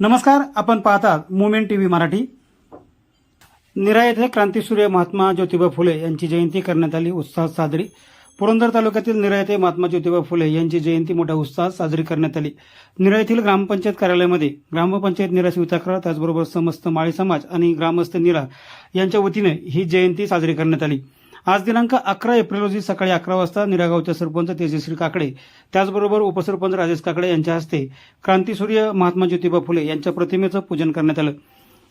नमस्कार आपण पाहतात मुवमेंट टीव्ही मराठी. निरा येथे क्रांतीसूर्य महात्मा ज्योतिबा फुले यांची जयंती करण्यात आली उत्साहात साजरी. पुरंदर तालुक्यातील निरा येथे महात्मा ज्योतिबा फुले यांची जयंती मोठ्या उत्साहात साजरी करण्यात आली. निरा येथील ग्रामपंचायत कार्यालयामध्ये ग्रामपंचायत निरा शिवतक्रार त्याचबरोबर समस्त माळी समाज आणि ग्रामस्थ निरा यांच्या वतीने ही जयंती साजरी करण्यात आली. आज दिनांक अकरा एप्रिल रोजी सकाळी अकरा वाजता निरागावचे सरपंच तेजश्री काकडे त्याचबरोबर उपसरपंच राजेश काकडे यांच्या हस्ते क्रांतीसूर्य महात्मा ज्योतिबा फुले यांच्या प्रतिमेचं पूजन करण्यात आलं.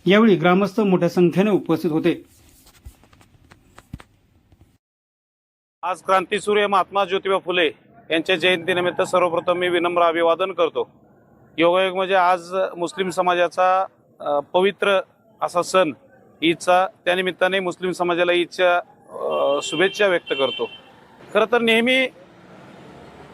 यावेळी ग्रामस्थ मोठ्या संख्येने उपस्थित होते. आज क्रांतीसूर्य महात्मा ज्योतिबा फुले यांच्या जयंतीनिमित्त सर्वप्रथम मी विनम्र अभिवादन करतो. योगायोग म्हणजे आज मुस्लिम समाजाचा पवित्र असा सण. ईदचा त्यानिमित्ताने मुस्लिम समाजाला ईदच्या शुभेच्छा व्यक्त करतो. खरं तर नेहमी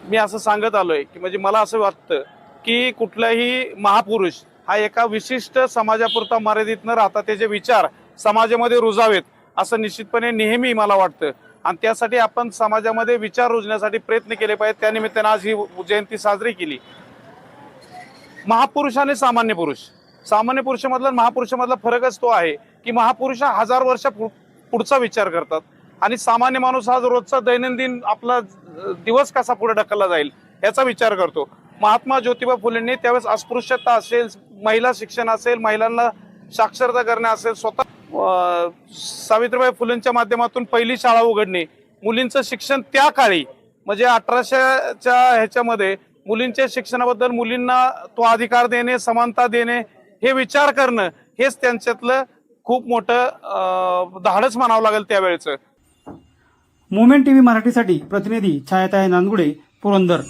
मी असं सांगत आलोय की म्हणजे मला असं वाटतं की कुठलाही महापुरुष हा एका विशिष्ट समाजापुरता मर्यादित न राहता त्याचे विचार समाजामध्ये रुजावेत असं निश्चितपणे नेहमी मला वाटतं. आणि त्यासाठी आपण समाजामध्ये विचार रुजण्यासाठी प्रयत्न केले पाहिजेत. त्यानिमित्तानं आज ही जयंती साजरी केली. महापुरुष आणि सामान्य पुरुष. सामान्य पुरुषामधला महापुरुषामधला फरकच तो आहे की महापुरुष हजार वर्षा पु- पुढचा विचार करतात. आणि सामान्य माणूस हा रोजचा दैनंदिन आपला दिवस कसा पुढे ढकलला जाईल याचा विचार करतो. महात्मा ज्योतिबा फुलेंनी त्यावेळेस अस्पृश्यता असेल महिला शिक्षण असेल महिलांना साक्षरता करणे असेल स्वतः सावित्रीबाई फुलेंच्या माध्यमातून पहिली शाळा उघडणे मुलींचं शिक्षण त्या काळी म्हणजे अठराशेच्या ह्याच्यामध्ये मुलींच्या शिक्षणाबद्दल मुलींना तो अधिकार देणे समानता देणे हे विचार करणं हेच त्यांच्यातलं खूप मोठं धाडस म्हणावं लागेल त्यावेळेचं. मुवमेंट टीव्ही मराठीसाठी प्रतिनिधी छायाताई नांदगुडे पुरंदर